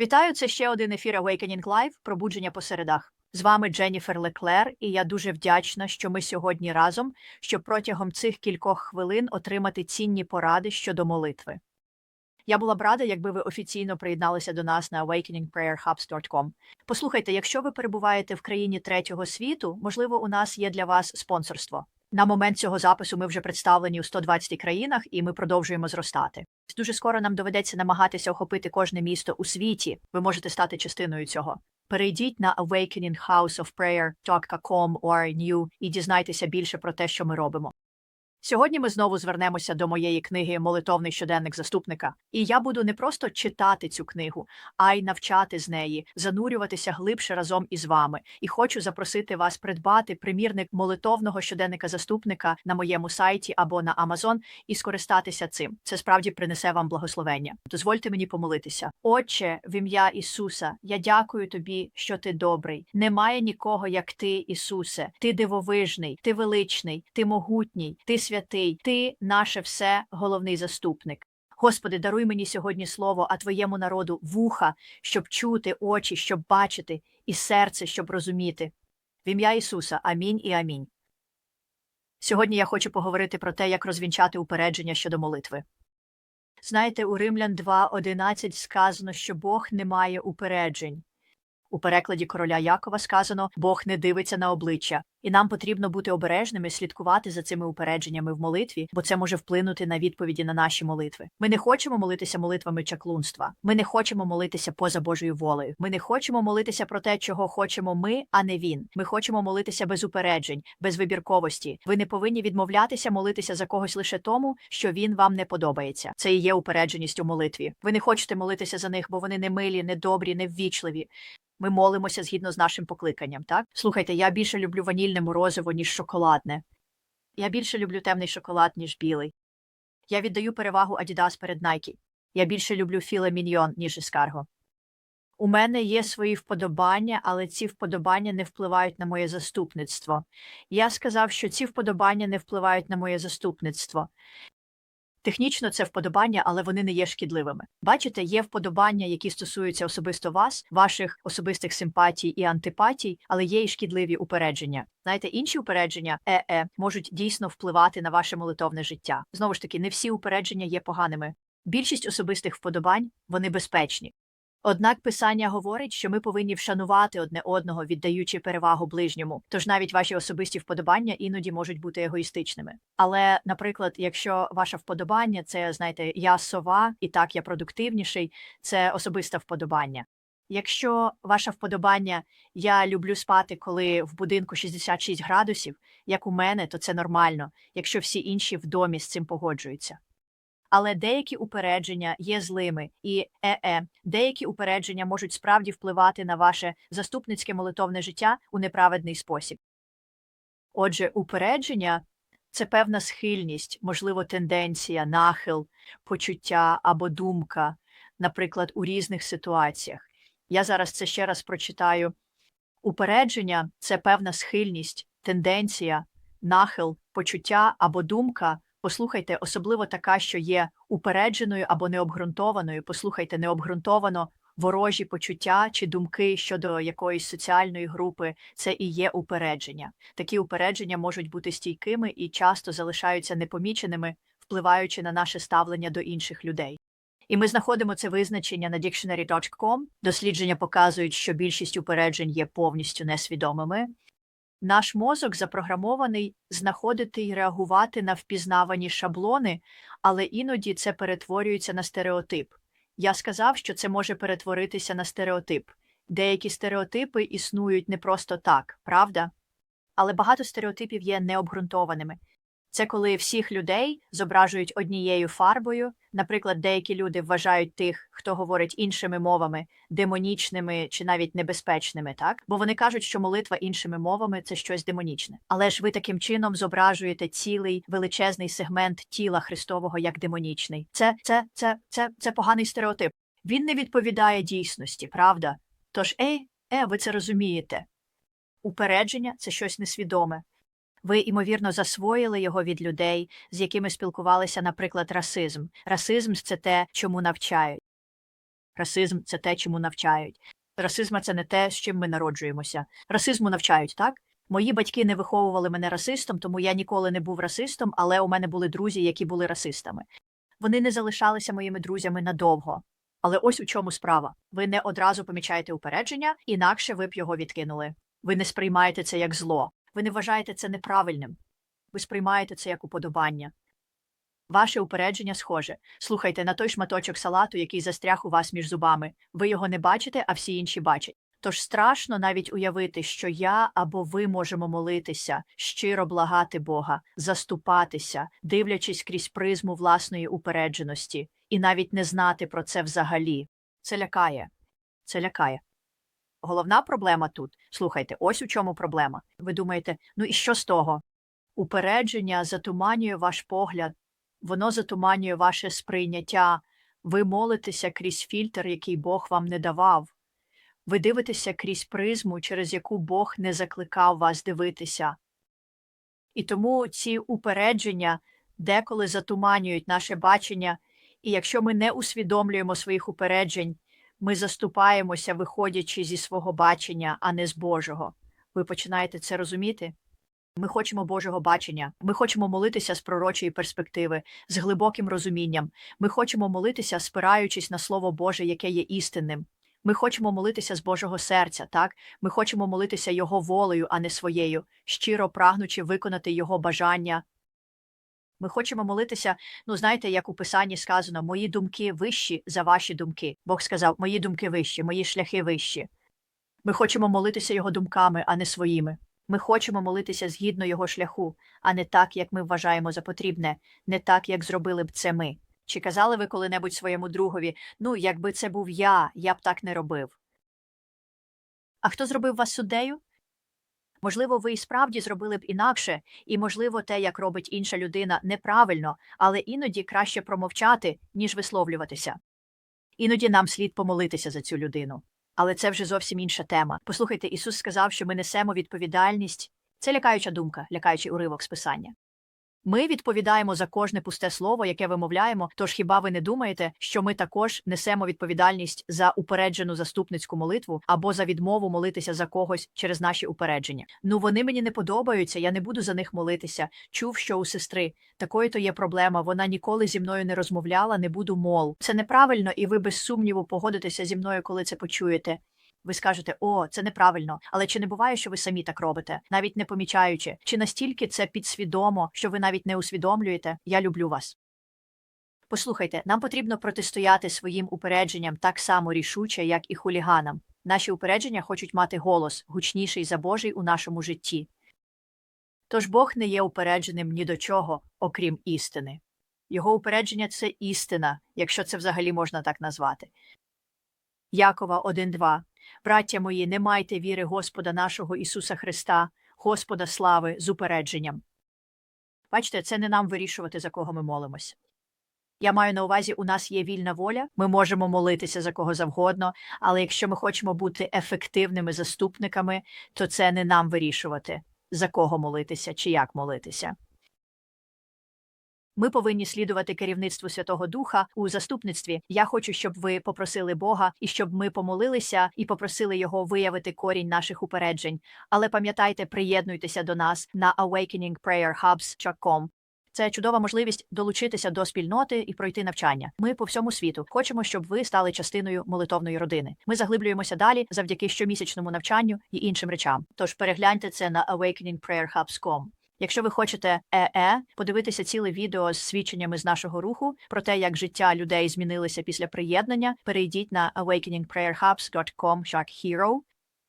Вітаю! Це ще один ефір Awakening Live пробудження по середах. З вами Дженніфер Леклер, і я дуже вдячна, що ми сьогодні разом, щоб протягом цих кількох хвилин отримати цінні поради щодо молитви. Я була б рада, якби ви офіційно приєдналися до нас на awakeningprayerhubs.com. Послухайте, якщо ви перебуваєте в країні третього світу, можливо, у нас є для вас спонсорство. На момент цього запису ми вже представлені у 120 країнах, і ми продовжуємо зростати. Дуже скоро нам доведеться намагатися охопити кожне місто у світі. Ви можете стати частиною цього. Перейдіть на awakeninghouseofprayer.com or new і дізнайтеся більше про те, що ми робимо. Сьогодні ми знову звернемося до моєї книги Молитовний щоденник заступника, і я буду не просто читати цю книгу, а й навчати з неї, занурюватися глибше разом із вами. І хочу запросити вас придбати примірник молитовного щоденника заступника на моєму сайті або на Amazon і скористатися цим. Це справді принесе вам благословення. Дозвольте мені помолитися. Отче, в ім'я Ісуса, я дякую тобі, що ти добрий. Немає нікого, як ти, Ісусе. Ти дивовижний, ти величний, ти могутній, ти святий, ти наше все, головний заступник. Господи, даруй мені сьогодні слово, а твоєму народу вуха, щоб чути, очі, щоб бачити, і серце, щоб розуміти. В ім'я Ісуса, амінь і амінь. Сьогодні я хочу поговорити про те, як розвінчати упередження щодо молитви. Знаєте, у Римлян 2.11 сказано, що Бог не має упереджень. У перекладі короля Якова сказано Бог не дивиться на обличчя, і нам потрібно бути обережними, слідкувати за цими упередженнями в молитві, бо це може вплинути на відповіді на наші молитви. Ми не хочемо молитися молитвами чаклунства. Ми не хочемо молитися поза Божою волею. Ми не хочемо молитися про те, чого хочемо ми, а не він. Ми хочемо молитися без упереджень, без вибірковості. Ви не повинні відмовлятися молитися за когось лише тому, що він вам не подобається. Це і є упередженість у молитві. Ви не хочете молитися за них, бо вони не милі, не добрі, не ввічливі. Ми молимося згідно з нашим покликанням, так? Слухайте, я більше люблю ванільне морозиво, ніж шоколадне. Я більше люблю темний шоколад, ніж білий. Я віддаю перевагу Adidas перед Nike. Я більше люблю філе міньйон, ніж ескарго. У мене є свої вподобання, але ці вподобання не впливають на моє заступництво. Я сказав, що ці вподобання не впливають на моє заступництво. Технічно це вподобання, але вони не є шкідливими. Бачите, є вподобання, які стосуються особисто вас, ваших особистих симпатій і антипатій, але є і шкідливі упередження. Знаєте, інші упередження е-е, можуть дійсно впливати на ваше молитовне життя. Знову ж таки, не всі упередження є поганими. Більшість особистих вподобань вони безпечні. Однак писання говорить, що ми повинні вшанувати одне одного, віддаючи перевагу ближньому. Тож навіть ваші особисті вподобання іноді можуть бути егоїстичними. Але, наприклад, якщо ваше вподобання це, знаєте, я сова, і так я продуктивніший, це особисте вподобання. Якщо ваше вподобання я люблю спати, коли в будинку 66 градусів, як у мене, то це нормально, якщо всі інші в домі з цим погоджуються. Але деякі упередження є злими, і е-е, деякі упередження можуть справді впливати на ваше заступницьке молитовне життя у неправедний спосіб. Отже, упередження це певна схильність, можливо, тенденція, нахил, почуття або думка, наприклад, у різних ситуаціях. Я зараз це ще раз прочитаю. Упередження це певна схильність, тенденція, нахил, почуття або думка. Послухайте, особливо така, що є упередженою або необґрунтованою. Послухайте, необґрунтовано ворожі почуття чи думки щодо якоїсь соціальної групи. Це і є упередження. Такі упередження можуть бути стійкими і часто залишаються непоміченими, впливаючи на наше ставлення до інших людей. І ми знаходимо це визначення на dictionary.com. Дослідження показують, що більшість упереджень є повністю несвідомими. Наш мозок запрограмований знаходити і реагувати на впізнавані шаблони, але іноді це перетворюється на стереотип. Я сказав, що це може перетворитися на стереотип. Деякі стереотипи існують не просто так, правда? Але багато стереотипів є необґрунтованими. Це коли всіх людей зображують однією фарбою. Наприклад, деякі люди вважають тих, хто говорить іншими мовами, демонічними чи навіть небезпечними, так? Бо вони кажуть, що молитва іншими мовами це щось демонічне. Але ж ви таким чином зображуєте цілий величезний сегмент тіла Христового як демонічний. Це, це, це, це, це поганий стереотип. Він не відповідає дійсності, правда? Тож, ей, е, ви це розумієте. Упередження це щось несвідоме. Ви, ймовірно, засвоїли його від людей, з якими спілкувалися, наприклад, расизм. Расизм це те, чому навчають. Расизм це те, чому навчають. Расизм це не те, з чим ми народжуємося. Расизму навчають, так? Мої батьки не виховували мене расистом, тому я ніколи не був расистом, але у мене були друзі, які були расистами. Вони не залишалися моїми друзями надовго. Але ось у чому справа. Ви не одразу помічаєте упередження, інакше ви б його відкинули. Ви не сприймаєте це як зло. Ви не вважаєте це неправильним. Ви сприймаєте це як уподобання. Ваше упередження схоже. Слухайте на той шматочок салату, який застряг у вас між зубами. Ви його не бачите, а всі інші бачать. Тож страшно навіть уявити, що я або ви можемо молитися, щиро благати Бога, заступатися, дивлячись крізь призму власної упередженості, і навіть не знати про це взагалі. Це лякає. Це лякає. Головна проблема тут. Слухайте, ось у чому проблема. Ви думаєте, ну і що з того? Упередження затуманює ваш погляд, воно затуманює ваше сприйняття. Ви молитеся крізь фільтр, який Бог вам не давав. Ви дивитеся крізь призму, через яку Бог не закликав вас дивитися. І тому ці упередження деколи затуманюють наше бачення, і якщо ми не усвідомлюємо своїх упереджень, ми заступаємося, виходячи зі свого бачення, а не з Божого. Ви починаєте це розуміти? Ми хочемо Божого бачення, ми хочемо молитися з пророчої перспективи, з глибоким розумінням. Ми хочемо молитися, спираючись на Слово Боже, яке є істинним. Ми хочемо молитися з Божого серця, так? Ми хочемо молитися Його волею, а не своєю, щиро прагнучи виконати Його бажання. Ми хочемо молитися, ну знаєте, як у Писанні сказано, мої думки вищі за ваші думки. Бог сказав, мої думки вищі, мої шляхи вищі. Ми хочемо молитися Його думками, а не своїми. Ми хочемо молитися згідно Його шляху, а не так, як ми вважаємо за потрібне, не так, як зробили б це ми. Чи казали ви коли-небудь своєму другові, ну, якби це був я, я б так не робив? А хто зробив вас суддею? Можливо, ви і справді зробили б інакше, і, можливо, те, як робить інша людина, неправильно, але іноді краще промовчати, ніж висловлюватися. Іноді нам слід помолитися за цю людину. Але це вже зовсім інша тема. Послухайте, Ісус сказав, що ми несемо відповідальність. Це лякаюча думка, лякаючий уривок з писання. Ми відповідаємо за кожне пусте слово, яке вимовляємо. Тож хіба ви не думаєте, що ми також несемо відповідальність за упереджену заступницьку молитву або за відмову молитися за когось через наші упередження? Ну вони мені не подобаються, я не буду за них молитися. Чув, що у сестри такої то є проблема. Вона ніколи зі мною не розмовляла, не буду мол. Це неправильно, і ви без сумніву погодитеся зі мною, коли це почуєте. Ви скажете, о, це неправильно, але чи не буває, що ви самі так робите, навіть не помічаючи, чи настільки це підсвідомо, що ви навіть не усвідомлюєте, я люблю вас. Послухайте, нам потрібно протистояти своїм упередженням так само рішуче, як і хуліганам. Наші упередження хочуть мати голос, гучніший за Божий у нашому житті. Тож Бог не є упередженим ні до чого, окрім істини. Його упередження це істина, якщо це взагалі можна так назвати. Якова 1.2 Браття мої, не майте віри Господа нашого Ісуса Христа, Господа слави з упередженням. Бачите, це не нам вирішувати, за кого ми молимось. Я маю на увазі, у нас є вільна воля, ми можемо молитися за кого завгодно, але якщо ми хочемо бути ефективними заступниками, то це не нам вирішувати, за кого молитися чи як молитися. Ми повинні слідувати керівництву Святого Духа у заступництві. Я хочу, щоб ви попросили Бога і щоб ми помолилися і попросили його виявити корінь наших упереджень. Але пам'ятайте, приєднуйтеся до нас на awakeningprayerhubs.com. Це чудова можливість долучитися до спільноти і пройти навчання. Ми по всьому світу хочемо, щоб ви стали частиною молитовної родини. Ми заглиблюємося далі завдяки щомісячному навчанню і іншим речам. Тож перегляньте це на awakeningprayerhubs.com. Якщо ви хочете ЕЕ, подивитися ціле відео з свідченнями з нашого руху про те, як життя людей змінилося після приєднання, перейдіть на awakeningprayerhubs.com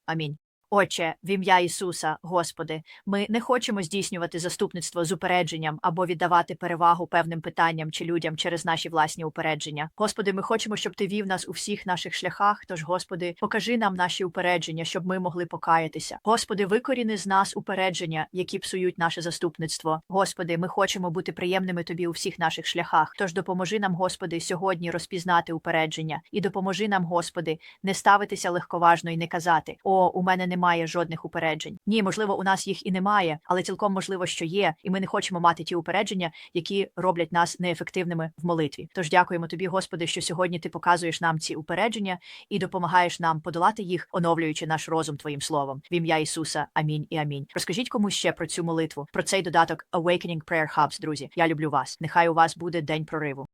Амінь. Отче, в ім'я Ісуса, Господи, ми не хочемо здійснювати заступництво з упередженням або віддавати перевагу певним питанням чи людям через наші власні упередження. Господи, ми хочемо, щоб Ти вів нас у всіх наших шляхах. Тож, Господи, покажи нам наші упередження, щоб ми могли покаятися. Господи, викоріни з нас упередження, які псують наше заступництво. Господи, ми хочемо бути приємними Тобі у всіх наших шляхах. Тож допоможи нам, Господи, сьогодні розпізнати упередження, і допоможи нам, Господи, не ставитися легковажно і не казати: О, у мене немає немає жодних упереджень. Ні, можливо, у нас їх і немає, але цілком можливо, що є, і ми не хочемо мати ті упередження, які роблять нас неефективними в молитві. Тож дякуємо тобі, Господи, що сьогодні ти показуєш нам ці упередження і допомагаєш нам подолати їх, оновлюючи наш розум твоїм словом. В ім'я Ісуса. Амінь і амінь. Розкажіть комусь ще про цю молитву, про цей додаток Awakening Prayer Hubs, друзі. Я люблю вас. Нехай у вас буде день прориву.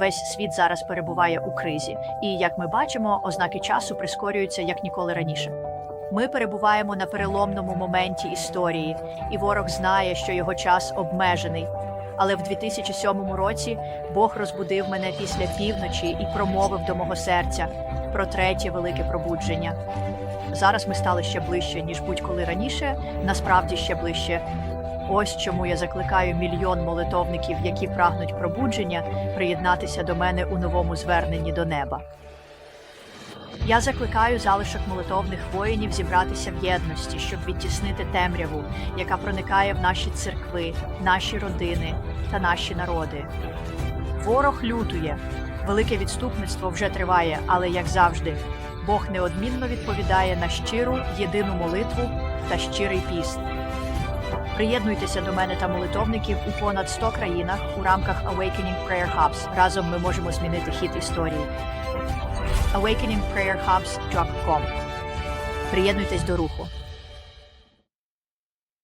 Весь світ зараз перебуває у кризі, і як ми бачимо, ознаки часу прискорюються як ніколи раніше. Ми перебуваємо на переломному моменті історії, і ворог знає, що його час обмежений. Але в 2007 році Бог розбудив мене після півночі і промовив до мого серця про третє велике пробудження. Зараз ми стали ще ближче, ніж будь-коли раніше, насправді ще ближче. Ось чому я закликаю мільйон молитовників, які прагнуть пробудження, приєднатися до мене у новому зверненні до неба. Я закликаю залишок молитовних воїнів зібратися в єдності, щоб відтіснити темряву, яка проникає в наші церкви, наші родини та наші народи. Ворог лютує. Велике відступництво вже триває, але як завжди, Бог неодмінно відповідає на щиру єдину молитву та щирий піст. Приєднуйтеся до мене та молитовників у понад 100 країнах у рамках Awakening Prayer Hubs. Разом ми можемо змінити хід історії. awakeningprayerhubs.com Приєднуйтесь до руху.